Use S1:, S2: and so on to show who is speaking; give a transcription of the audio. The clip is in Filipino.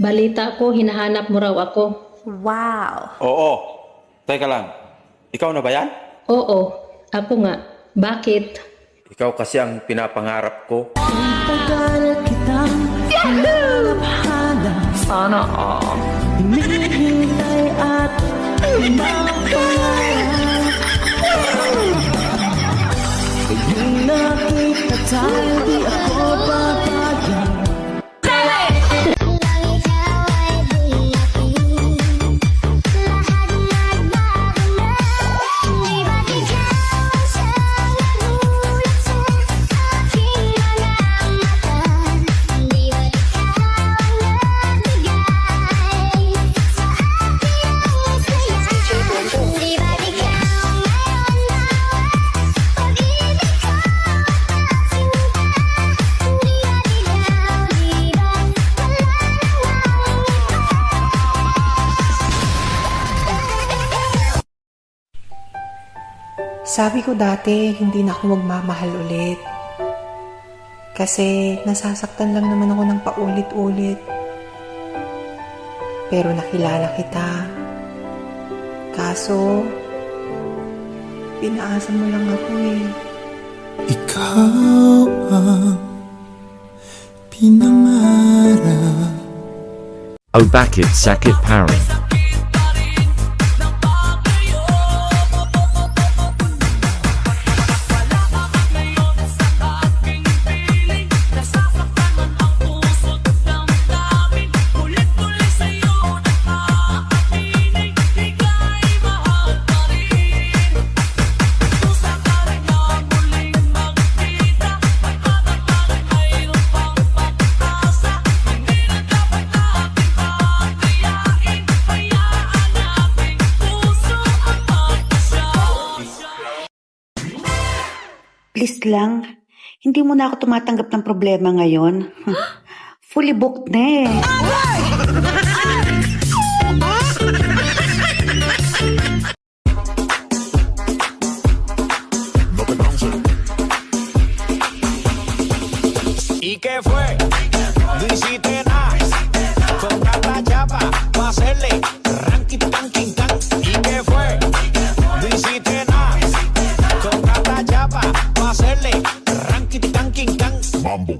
S1: Balita ko, hinahanap mo raw ako.
S2: Wow.
S3: Oo. Teka lang. Ikaw na ba yan?
S1: Oo, ako nga. Bakit?
S3: Ikaw kasi ang pinapangarap ko.
S4: Sabi ko dati, hindi na ako magmamahal ulit. Kasi nasasaktan lang naman ako ng paulit-ulit. Pero nakilala kita. Kaso, pinaasa mo lang ako eh.
S5: Ikaw ang pinangarap
S6: Oh bakit sakit parang.
S2: Please lang, hindi mo na ako tumatanggap ng problema ngayon. Fully booked na eh.
S7: ¿Y qué fue? mambo.